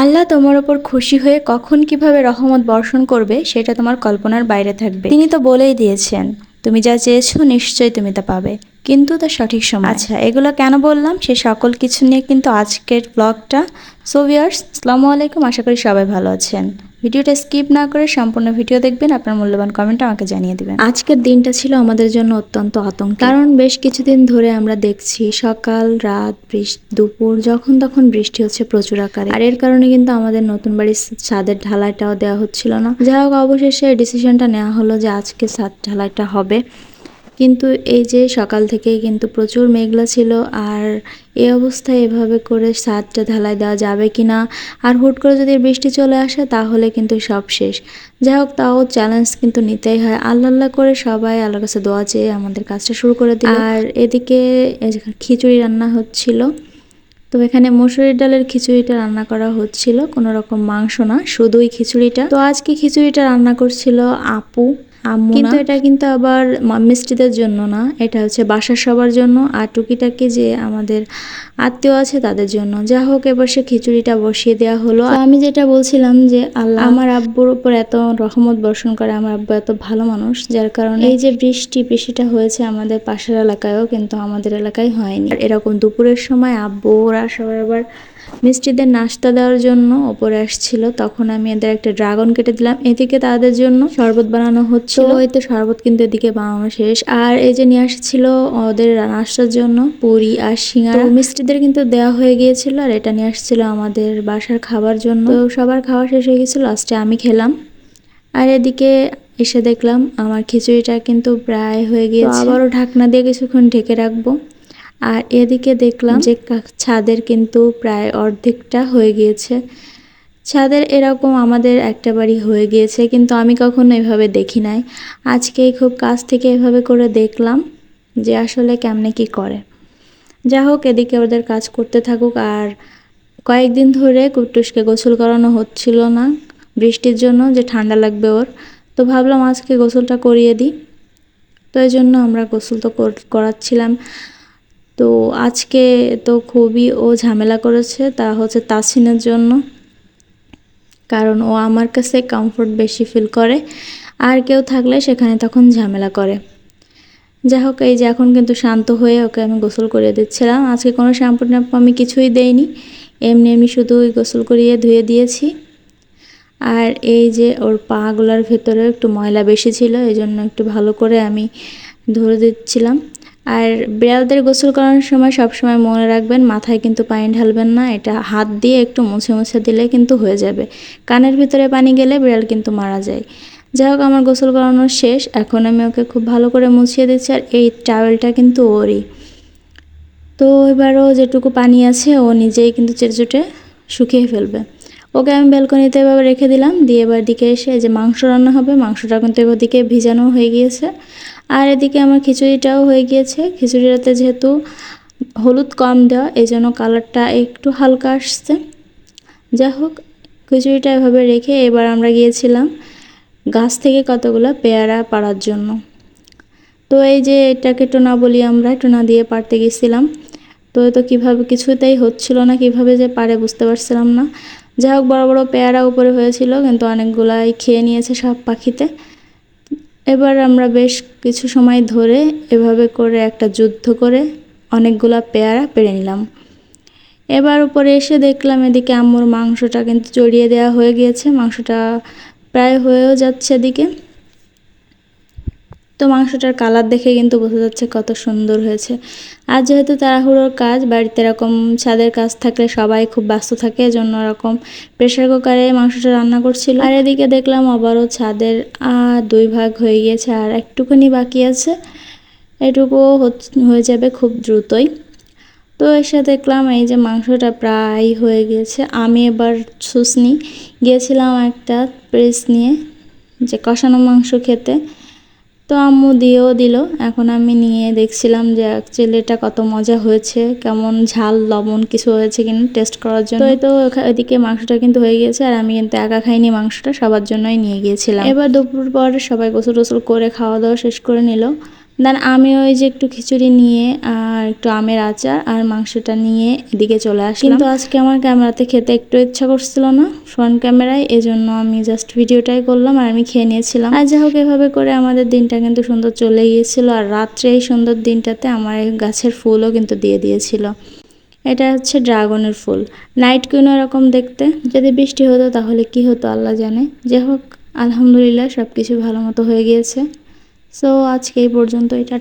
আল্লাহ তোমার ওপর খুশি হয়ে কখন কীভাবে রহমত বর্ষণ করবে, সেটা তোমার কল্পনার বাইরে থাকবে। তিনি তো বলেই দিয়েছেন, তুমি যা চেয়েছো নিশ্চয়ই তুমি তা পাবে, কিন্তু তা সঠিক সময়। আচ্ছা এগুলো কেন বললাম? সে সকল কিছু নিয়ে কিন্তু আজকের ব্লগটা সোভিয়ার্স আসসালামু আলাইকুম, আশা করি সবাই ভালো আছেন। ভিডিওটা স্কিপ না করে সম্পূর্ণ ভিডিও দেখবেন, আপনার মূল্যবান কমেন্ট আমাকে জানিয়ে দেবেন। আজকের দিনটা ছিল আমাদের জন্য অত্যন্ত আতঙ্ক কারণ বেশ কিছুদিন ধরে আমরা দেখছি সকাল, রাত বৃষ্টি দুপুর, যখন তখন বৃষ্টি হচ্ছে প্রচুর আকারে। আর এর কারণে কিন্তু আমাদের নতুন বাড়ির ছাদের ঢালাইটাও দেওয়া হচ্ছিল না। যাই হোক, অবশেষে ডিসিশনটা নেওয়া হলো যে আজকে ছাদ ঢালাইটা হবে। কিন্তু এই যে সকাল থেকেই কিন্তু প্রচুর মেঘলা ছিল, আর এই অবস্থায় এভাবে করে ছাদটা ঢালাই দেওয়া যাবে কি না? আর হুট করে যদি বৃষ্টি চলে আসে, তাহলে কিন্তু সব শেষ। যাই হোক, তাও চ্যালেঞ্জ কিন্তু নিতেই হয়। আল্লাহ আল্লাহ করে সবাই আল্লাহর কাছে দোয়া চেয়ে আমাদের কাজটা শুরু করে দিল। আর এদিকে খিচুড়ি রান্না হচ্ছিল, তো এখানে মসুরির ডালের খিচুড়িটা রান্না করা হচ্ছিল। কোনো রকম মাংস না, শুধুই খিচুড়িটা। তো আজকে খিচুড়িটা রান্না করছিল আপু। কিন্তু এটা কিন্তু আবার মিষ্টিদের জন্য না। এটা হচ্ছে বাসার সবার জন্য আর টুকিটাকি যে আমাদের আত্মীয় আছে তাদের জন্য। যা হোক এবার সে খিচুড়িটা বসিয়ে দেওয়া হলো। আমি যেটা বলছিলাম যে আল্লাহ আমার আব্বুর উপর এত রহমত বর্ষণ করে আমার আব্বু এত ভালো মানুষ যার কারণে এই যে বৃষ্টি বৃষ্টিটা হয়েছে আমাদের পাশের এলাকায়ও কিন্তু আমাদের এলাকায় হয়নি। এরকম দুপুরের সময় আব্বু ওরা সবাই আবার মিষ্টিদের নাস্তা দেওয়ার জন্য ওপরে আসছিল। তখন আমি এদের একটা ড্রাগন কেটে দিলাম। এদিকে তাদের জন্য শরবত বানানো হচ্ছিল। ওই তো শরবত কিন্তু এদিকে বানানো শেষ। আর এই যে নিয়ে আসছিল ওদের নাস্তার জন্য পুরি আর সিঙ্গারা। মিষ্টিদের কিন্তু দেওয়া হয়ে গিয়েছিল আর এটা নিয়ে আসছিল আমাদের বাসার খাবার জন্য। তো সবার খাওয়া শেষ হয়ে গেছিল লাস্টে আমি খেলাম। আর এদিকে এসে দেখলাম আমার খিচুড়িটা কিন্তু প্রায় হয়ে গিয়েছে। আবারও ঢাকনা দিয়ে কিছুক্ষণ ঢেকে রাখব। আর এদিকে দেখলাম যে ছাদের কিন্তু প্রায় অর্ধেকটা হয়ে গিয়েছে। ছাদের এরকম আমাদের একটা বাড়ি হয়ে গিয়েছে, কিন্তু আমি কখনো এভাবে দেখি নাই। আজকেই খুব কাছ থেকে এভাবে করে দেখলাম যে আসলে কেমনে কি করে। যা হোক, এদিকে ওদের কাজ করতে থাকুক, আর কয়েকদিন ধরে কুট্টুসকে গোসল করানো হচ্ছিল না বৃষ্টির জন্য, যে ঠান্ডা লাগবে ওর। তো ভাবলাম আজকে গোসলটা করিয়ে দিই। তো এই জন্য আমরা গোসল তো কর- করাচ্ছিলাম। তো আজকে তো খুবই ও ঝামেলা করেছে, তা হচ্ছে তাসিনের জন্য। কারণ ও আমার কাছে কমফোর্ট বেশি ফিল করে, আর কেউ থাকলে সেখানে তখন ঝামেলা করে। যাই হোক, এই যে এখন কিন্তু শান্ত হয়ে ওকে আমি গোসল করিয়ে দিচ্ছিলাম। আজকে কোনো শ্যাম্পু ট্যাম্পু আমি কিছুই দেইনি, এমনি এমনি শুধু ওই গোসল করিয়ে ধুয়ে দিয়েছি। আর এই যে ওর পাগুলোর ভেতরে একটু ময়লা বেশি ছিল এই জন্য একটু ভালো করে আমি ধরে দিচ্ছিলাম। আর বিড়ালদের গোসল করানোর সময় সবসময় মনে রাখবেন, মাথায় কিন্তু পানি ঢালবেন না, এটা হাত দিয়ে একটু মুছে মুছে দিলে কিন্তু হয়ে যাবে। কানের ভিতরে পানি গেলে বিড়াল কিন্তু মারা যায়। যাই হোক, আমার গোসল করানো শেষ, এখন আমি ওকে খুব ভালো করে মুছিয়ে দিচ্ছি আর এই টাওয়েলটা কিন্তু ওরই। তো এবারও যেটুকু পানি আছে, ও নিজেই কিন্তু চেটচুটে শুকিয়ে ফেলবে। ওকে আমি ব্যালকনিতে এভাবে রেখে দিলাম, দিয়ে এবার দিকে এসে যে মাংস রান্না হবে, মাংসটা কিন্তু এবার দিকে ভিজানো হয়ে গিয়েছে। আর এদিকে আমার খিচুড়িটাও হয়ে গিয়েছে। খিচুড়িটাতে যেহেতু হলুদ কম দেওয়া এই জন্য কালারটা একটু হালকা আসছে। যাই হোক, খিচুড়িটা এভাবে রেখে এবার আমরা গিয়েছিলাম গাছ থেকে কতগুলো পেয়ারা পাড়ার জন্য। তো এই যে এটাকে টোনা বলি আমরা, টোনা দিয়ে পারতে গেছিলাম। তো তো কীভাবে, কিছুতেই হচ্ছিল না, কীভাবে যে পারে বুঝতে পারছিলাম না। যাই হোক, বড় বড় পেয়ারা উপরে হয়েছিল, কিন্তু অনেকগুলাই খেয়ে নিয়েছে সব পাখিতে। এবার আমরা বেশ কিছু সময় ধরে এভাবে করে একটা যুদ্ধ করে অনেকগুলা পেয়ারা পেরে নিলাম। এবার উপরে এসে দেখলাম এদিকে আম্মুর মাংসটা কিন্তু জড়িয়ে দেওয়া হয়ে গিয়েছে, মাংসটা প্রায় হয়েও যাচ্ছে এদিকে। তো মাংসটার কালার দেখে কিন্তু বোঝা যাচ্ছে কত সুন্দর হয়েছে। আর যেহেতু তাড়াহুড়োর কাজ, বাড়িতে এরকম ছাদের কাজ থাকলে সবাই খুব ব্যস্ত থাকে, এজন্য এরকম প্রেশার কুকারে মাংসটা রান্না করছিল। আর এদিকে দেখলাম আবারও ছাদের দুই ভাগ হয়ে গিয়েছে, আর একটুখানি বাকি আছে। এটুকু হয়ে যাবে খুব দ্রুতই। তো এসে দেখলাম এই যে মাংসটা প্রায় হয়ে গিয়েছে। আমি এবার সুসনি গিয়েছিলাম একটা প্রেস নিয়ে, যে কষানো মাংস খেতে। তো আম্মু দিয়েও দিল। এখন আমি নিয়ে দেখছিলাম যে অ্যাকচুয়ালি এটা কত মজা হয়েছে, কেমন ঝাল, লবণ কিছু হয়েছে কিনা টেস্ট করার জন্য। তো ওইদিকে মাংসটা কিন্তু হয়ে গিয়েছে আর আমি কিন্তু একা খাইনি মাংসটা, সবার জন্যই নিয়ে গিয়েছিলাম। এবার দুপুর পর সবাই গোসল টোসল করে খাওয়া দাওয়া শেষ করে নিল। দেন আমি ওই যে একটু খিচুড়ি নিয়ে আর একটু আমের আচার আর মাংসটা নিয়ে এদিকে চলে আসলাম। কিন্তু আজকে আমার ক্যামেরাতে খেতে একটু ইচ্ছা করছিল না ফ্রন্ট ক্যামেরায়, এজন্য আমি জাস্ট ভিডিওটাই করলাম আর আমি খেয়ে নিয়েছিলাম। আর যাই হোক, এভাবে করে আমাদের দিনটা কিন্তু সুন্দর চলে গিয়েছিল আর রাত্রে এই সুন্দর দিনটাতে আমার গাছের ফুলও কিন্তু দিয়ে দিয়েছিল। এটা হচ্ছে ড্রাগনের ফুল। নাইট কুইন এরকম দেখতে। যদি বৃষ্টি হতো তাহলে কি হতো আল্লাহ জানে। যাই হোক, আলহামদুলিল্লাহ সব কিছু ভালো মতো হয়ে গিয়েছে। সো আজকে এই পর্যন্ত এটা